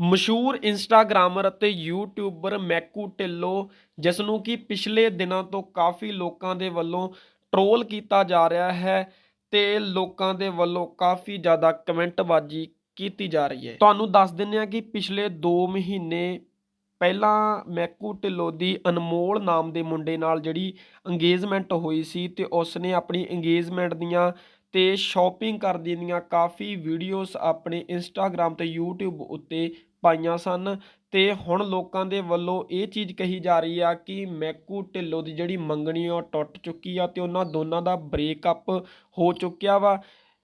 ਮਸ਼ਹੂਰ ਇੰਸਟਾਗ੍ਰਾਮਰ ਅਤੇ ਯੂਟਿਊਬਰ ਮੈਕੂ ਢਿੱਲੋਂ ਜਿਸ ਨੂੰ ਕਿ ਪਿਛਲੇ ਦਿਨਾਂ ਤੋਂ ਕਾਫੀ ਲੋਕਾਂ ਦੇ ਵੱਲੋਂ ਟਰੋਲ ਕੀਤਾ ਜਾ ਰਿਹਾ ਹੈ ਤੇ ਲੋਕਾਂ ਦੇ ਵੱਲੋਂ ਕਾਫੀ ਜ਼ਿਆਦਾ ਕਮੈਂਟਬਾਜ਼ੀ ਕੀਤੀ ਜਾ ਰਹੀ ਹੈ। ਤੁਹਾਨੂੰ ਦੱਸ ਦਿੰਦੇ ਹਾਂ ਕਿ ਪਿਛਲੇ 2 ਮਹੀਨੇ ਪਹਿਲਾਂ ਮੈਕੂ ਢਿੱਲੋਂ ਦੀ ਅਨਮੋਲ ਨਾਮ ਦੇ ਮੁੰਡੇ ਨਾਲ ਜਿਹੜੀ ਅੰਗੇਜਮੈਂਟ ਹੋਈ ਸੀ ਤੇ ਉਸਨੇ ਆਪਣੀ ਅੰਗੇਜਮੈਂਟ ਦੀਆਂ ਤੇ ਸ਼ਾਪਿੰਗ ਕਰਦੀ ਦੀਆਂ ਕਾਫੀ ਵੀਡੀਓਜ਼ ਆਪਣੇ ਇੰਸਟਾਗ੍ਰam ਤੇ YouTube ਉੱਤੇ ਪਾਈਆਂ ਸਨ। ਤੇ ਹੁਣ ਲੋਕਾਂ ਦੇ ਵੱਲੋਂ ਇਹ ਚੀਜ਼ ਕਹੀ ਜਾ ਰਹੀ ਆ ਕਿ ਮੈਕੂ ਢਿੱਲੋਂ ਦੀ ਜਿਹੜੀ ਮੰਗਣੀ ਆ ਉਹ ਟੁੱਟ ਚੁੱਕੀ ਆ ਤੇ ਉਹਨਾਂ ਦੋਨਾਂ ਦਾ ਬ੍ਰੇਕਅਪ ਹੋ ਚੁੱਕਿਆ ਵਾ।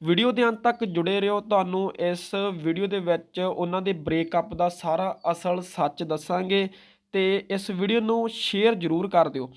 ਵੀਡੀਓ ਦੇ ਅੰਤ ਤੱਕ ਜੁੜੇ ਰਹੋ। ਤੁਹਾਨੂੰ ਇਸ ਵੀਡੀਓ ਦੇ ਵਿੱਚ ਉਹਨਾਂ ਦੇ ਬ੍ਰੇਕਅਪ ਦਾ ਸਾਰਾ ਅਸਲ ਸੱਚ ਦੱਸਾਂਗੇ ਤੇ ਇਸ ਵੀਡੀਓ ਨੂੰ ਸ਼ੇਅਰ ਜ਼ਰੂਰ ਕਰ ਦਿਓ।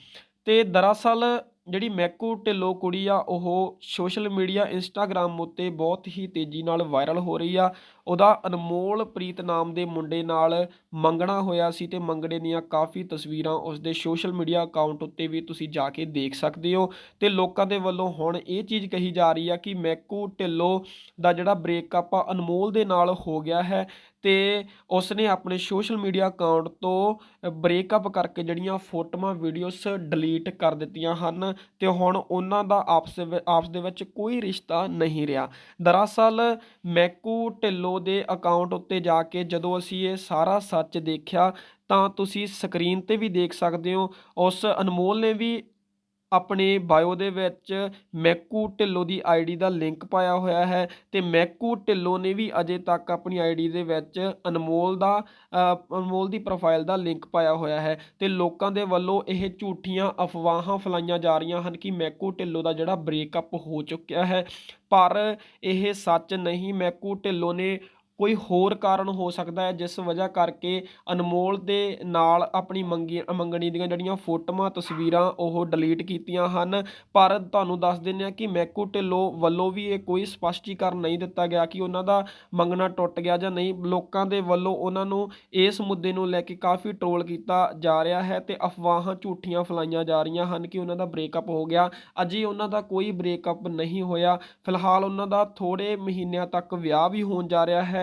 ਤੇ ਦਰਅਸਲ ਜਿਹੜੀ ਮੈਕੂ ਢਿੱਲੋਂ ਕੁੜੀ ਆ, ਉਹ ਸੋਸ਼ਲ ਮੀਡੀਆ ਇੰਸਟਾਗ੍ਰam ਉੱਤੇ ਬਹੁਤ ਹੀ ਤੇਜ਼ੀ ਨਾਲ ਵਾਇਰਲ ਹੋ ਰਹੀ ਆ। ਉਹਦਾ ਅਨਮੋਲ ਪ੍ਰੀਤ ਨਾਮ ਦੇ ਮੁੰਡੇ ਨਾਲ ਮੰਗਣਾ ਹੋਇਆ ਸੀ ਤੇ ਮੰਗਣੇ ਦੀਆਂ ਕਾਫੀ ਤਸਵੀਰਾਂ ਉਸਦੇ ਸੋਸ਼ਲ ਮੀਡੀਆ ਅਕਾਊਂਟ ਉੱਤੇ ਵੀ ਤੁਸੀਂ ਜਾ ਕੇ ਦੇਖ ਸਕਦੇ ਹੋ। ਤੇ ਲੋਕਾਂ ਦੇ ਵੱਲੋਂ ਹੁਣ ਇਹ ਚੀਜ਼ ਕਹੀ ਜਾ ਰਹੀ ਆ ਕਿ ਮੈਕੂ ਢਿੱਲੋਂ ਦਾ ਜਿਹੜਾ ਬ੍ਰੇਕਅਪ ਆ, ਅਨਮੋਲ ਦੇ ਨਾਲ ਹੋ ਗਿਆ ਹੈ। ਤੇ ਉਸਨੇ ਆਪਣੇ ਸੋਸ਼ਲ ਮੀਡੀਆ ਅਕਾਊਂਟ ਤੋਂ ਬ੍ਰੇਕਅਪ ਕਰਕੇ ਜਿਹੜੀਆਂ ਫੋਟੋਆਂ ਵੀਡੀਓਸ ਡਿਲੀਟ ਕਰ ਦਿੱਤੀਆਂ ਹਨ ਤੇ ਹੁਣ ਉਹਨਾਂ ਦਾ ਆਪਸ ਆਪਸ ਦੇ ਵਿੱਚ ਕੋਈ ਰਿਸ਼ਤਾ ਨਹੀਂ ਰਿਹਾ। ਦਰਅਸਲ, ਮੈਕੂ ਢਿੱਲੋਂ ਦੇ ਅਕਾਊਂਟ ਉੱਤੇ ਜਾ ਕੇ ਜਦੋਂ ਅਸੀਂ ਇਹ ਸਾਰਾ ਸੱਚ ਦੇਖਿਆ ਤਾਂ ਤੁਸੀਂ ਸਕਰੀਨ ਤੇ ਵੀ ਦੇਖ ਸਕਦੇ ਹੋ, ਉਸ ਅਨਮੋਲ ਨੇ ਵੀ ਆਪਣੇ ਬਾਇਓ ਦੇ ਵਿੱਚ ਮੈਕੂ ਢਿੱਲੋਂ ਦੀ ਆਈਡੀ ਦਾ ਲਿੰਕ ਪਾਇਆ ਹੋਇਆ ਹੈ ਤੇ ਮੈਕੂ ਢਿੱਲੋਂ ਨੇ ਵੀ ਅਜੇ ਤੱਕ ਆਪਣੀ ਆਈਡੀ ਦੇ ਵਿੱਚ ਅਨਮੋਲ ਦਾ ਅਨਮੋਲ ਦੀ ਪ੍ਰੋਫਾਈਲ ਦਾ ਲਿੰਕ ਪਾਇਆ ਹੋਇਆ ਹੈ ਤੇ ਲੋਕਾਂ ਦੇ ਵੱਲੋਂ ਇਹ ਝੂਠੀਆਂ ਅਫਵਾਹਾਂ ਫੈਲਾਈਆਂ ਜਾ ਰਹੀਆਂ ਹਨ ਕਿ ਮੈਕੂ ਢਿੱਲੋਂ ਦਾ ਜਿਹੜਾ ਬ੍ਰੇਕਅਪ ਹੋ ਚੁੱਕਿਆ ਹੈ। ਪਰ ਇਹ ਸੱਚ ਨਹੀਂ, ਮੈਕੂ ਢਿੱਲੋਂ ਨੇ ਕੋਈ ਹੋਰ ਕਾਰਨ ਹੋ ਸਕਦਾ ਹੈ, ਜਿਸ ਵਜ੍ਹਾ ਕਰਕੇ ਅਨਮੋਲ ਦੇ ਨਾਲ ਆਪਣੀ ਮੰਗੀ, ਮੰਗਣੀ ਦੀਆਂ ਜਿਹੜੀਆਂ ਫੋਟੋਆਂ, ਤਸਵੀਰਾਂ ਉਹ ਡਿਲੀਟ ਕੀਤੀਆਂ ਹਨ। ਪਰ ਤੁਹਾਨੂੰ ਦੱਸ ਦਿੰਦੇ ਹਾਂ ਕਿ ਮੈਕੂ ਢਿੱਲੋਂ ਵੱਲੋਂ ਵੀ ਇਹ ਕੋਈ ਸਪਸ਼ਟੀਕਰਨ ਨਹੀਂ ਦਿੱਤਾ ਗਿਆ ਕਿ ਉਹਨਾਂ ਦਾ ਮੰਗਣਾ ਟੁੱਟ ਗਿਆ ਜਾਂ ਨਹੀਂ। ਲੋਕਾਂ ਦੇ ਵੱਲੋਂ ਉਹਨਾਂ ਨੂੰ ਇਸ ਮੁੱਦੇ ਨੂੰ ਲੈ ਕੇ ਕਾਫੀ ਟਰੋਲ ਕੀਤਾ ਜਾ ਰਿਹਾ ਹੈ ਤੇ ਅਫਵਾਹਾਂ ਝੂਠੀਆਂ ਫੈਲਾਈਆਂ ਜਾ ਰਹੀਆਂ ਹਨ ਕਿ ਉਹਨਾਂ ਦਾ ਬ੍ਰੇਕਅਪ ਹੋ ਗਿਆ। ਅਜੇ ਉਹਨਾਂ ਦਾ ਕੋਈ ਬ੍ਰੇਕਅਪ ਨਹੀਂ ਹੋਇਆ। ਫਿਲਹਾਲ ਉਹਨਾਂ ਦਾ ਥੋੜੇ ਮਹੀਨਿਆਂ ਤੱਕ ਵਿਆਹ ਵੀ ਹੋਣ ਜਾ ਰਿਹਾ ਹੈ।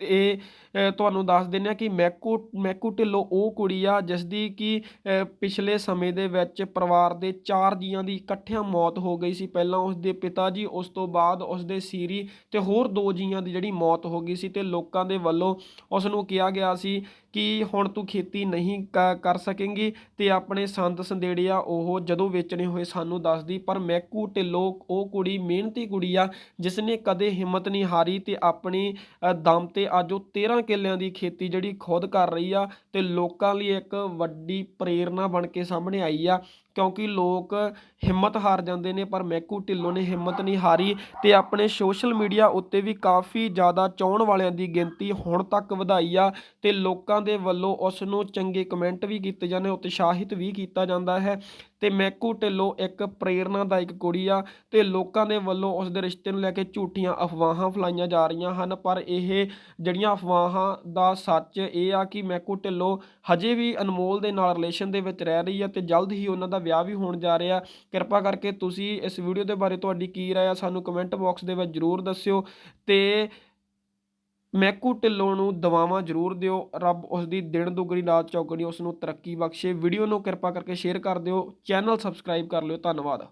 ਤੇ ਇਹ ਤੁਹਾਨੂੰ ਦੱਸ ਦਿੰਦੇ ਆ ਕਿ ਮੈਕੂ ਮੈਕੂ ਢਿੱਲੋਂ ਉਹ ਕੁੜੀ ਆ ਜਿਸ ਦੀ ਕਿ ਪਿਛਲੇ ਸਮੇਂ ਦੇ ਵਿੱਚ ਪਰਿਵਾਰ ਦੇ ਚਾਰ ਜੀਆਂ ਦੀ ਇਕੱਠਿਆਂ ਮੌਤ ਹੋ ਗਈ ਸੀ। ਪਹਿਲਾਂ ਉਸ ਦੇ ਪਿਤਾ ਜੀ, ਉਸ ਤੋਂ ਬਾਅਦ ਉਸ ਦੇ ਸੀਰੀ ਤੇ ਹੋਰ ਦੋ ਜੀਆਂ ਦੀ ਜਿਹੜੀ ਮੌਤ ਹੋ ਗਈ ਸੀ ਤੇ ਲੋਕਾਂ ਦੇ ਵੱਲੋਂ ਉਸ ਨੂੰ ਕਿਹਾ ਗਿਆ ਸੀ ਕਿ ਹੁਣ ਤੂੰ ਖੇਤੀ ਨਹੀਂ ਕ- ਕਰ ਸਕੇਂਗੀ ਤੇ ਆਪਣੇ ਸੰਦ ਸੰਦੇੜੇ ਆ ਉਹ ਜਦੋਂ ਵੇਚਣੇ ਹੋਏ ਸਾਨੂੰ ਦੱਸਦੀ ਪਰ ਮੈਕੂ ਢਿੱਲੋਂ ਉਹ ਕੁੜੀ ਮਿਹਨਤੀ ਕੁੜੀ ਆ ਜਿਸ ਨੇ ਕਦੇ ਹਿੰਮਤ ਨਹੀਂ ਹਾਰੀ ਤੇ ਆਪਣੀ ਦਮ ਤੇ ਅੱਜ ਉਹ 13 ਕਿੱਲਿਆਂ ਦੀ ਖੇਤੀ ਜਿਹੜੀ ਖੁਦ ਕਰ ਰਹੀ ਆ ਤੇ ਲੋਕਾਂ ਲਈ ਇੱਕ ਵੱਡੀ ਪ੍ਰੇਰਨਾ ਬਣ ਕੇ ਸਾਹਮਣੇ ਆਈ ਆ। ਕਿਉਂਕਿ ਲੋਕ ਹਿੰਮਤ ਹਾਰ ਜਾਂਦੇ ਨੇ, ਪਰ ਮੈਕੂ ਢਿੱਲੋਂ ਨੇ ਹਿੰਮਤ ਨਹੀਂ ਹਾਰੀ ਤੇ ਆਪਣੇ ਸੋਸ਼ਲ ਮੀਡੀਆ ਉੱਤੇ ਵੀ ਕਾਫੀ ਜ਼ਿਆਦਾ ਚਾਹਣ ਵਾਲਿਆਂ ਦੀ ਗਿਣਤੀ ਹੁਣ ਤੱਕ ਵਧਾਈ ਆ ਤੇ ਲੋਕਾਂ ਦੇ ਵੱਲੋਂ ਉਸ ਨੂੰ ਚੰਗੇ ਕਮੈਂਟ ਵੀ ਕੀਤੇ ਜਾਂਦੇ, ਉਤਸ਼ਾਹਿਤ ਵੀ ਕੀਤਾ ਜਾਂਦਾ ਹੈ ਤੇ ਮੈਕੂ ਢਿੱਲੋਂ ਇੱਕ ਪ੍ਰੇਰਨਾਦਾਇਕ ਕੁੜੀ ਆ ਤੇ ਲੋਕਾਂ ਦੇ ਵੱਲੋਂ ਉਸ ਦੇ ਰਿਸ਼ਤੇ ਨੂੰ ਲੈ ਕੇ ਝੂਠੀਆਂ ਅਫਵਾਹਾਂ ਫੈਲਾਈਆਂ ਜਾ ਰਹੀਆਂ ਹਨ, ਪਰ ਇਹ ਜਿਹੜੀਆਂ ਅਫਵਾਹਾਂ ਦਾ ਸੱਚ ਇਹ ਆ ਕਿ ਮੈਕੂ ਢਿੱਲੋਂ ਹਜੇ ਵੀ ਅਨਮੋਲ ਦੇ ਨਾਲ ਰਿਲੇਸ਼ਨ ਦੇ ਵਿੱਚ ਰਹਿ ਰਹੀ ਹੈ ਤੇ ਜਲਦ ਹੀ ਉਹਨਾਂ ਦਾ ਵਿਆਹ ਵੀ ਹੋਣ ਜਾ ਰਿਹਾ। ਕਿਰਪਾ ਕਰਕੇ ਤੁਸੀਂ ਇਸ ਵੀਡੀਓ ਦੇ ਬਾਰੇ ਤੁਹਾਡੀ ਕੀ ਰਾਏ ਆ, ਸਾਨੂੰ ਕਮੈਂਟ ਬਾਕਸ ਦੇ ਵਿੱਚ ਜਰੂਰ ਦੱਸਿਓ ਤੇ ਮੈਕੂ ਢਿੱਲੋਂ ਨੂੰ ਦਵਾਵਾਂ ਜਰੂਰ ਦਿਓ। ਰੱਬ ਉਸ ਦੀ ਦਿਨ ਦੁਗਣੀ, ਰਾਤ ਚੌਗਣੀ ਉਸ ਨੂੰ ਤਰੱਕੀ ਬਖਸ਼ੇ। ਵੀਡੀਓ ਨੂੰ ਕਿਰਪਾ ਕਰਕੇ ਸ਼ੇਅਰ ਕਰ ਦਿਓ। ਚੈਨਲ ਸਬਸਕ੍ਰਾਈਬ ਕਰ ਲਿਓ। ਧੰਨਵਾਦ।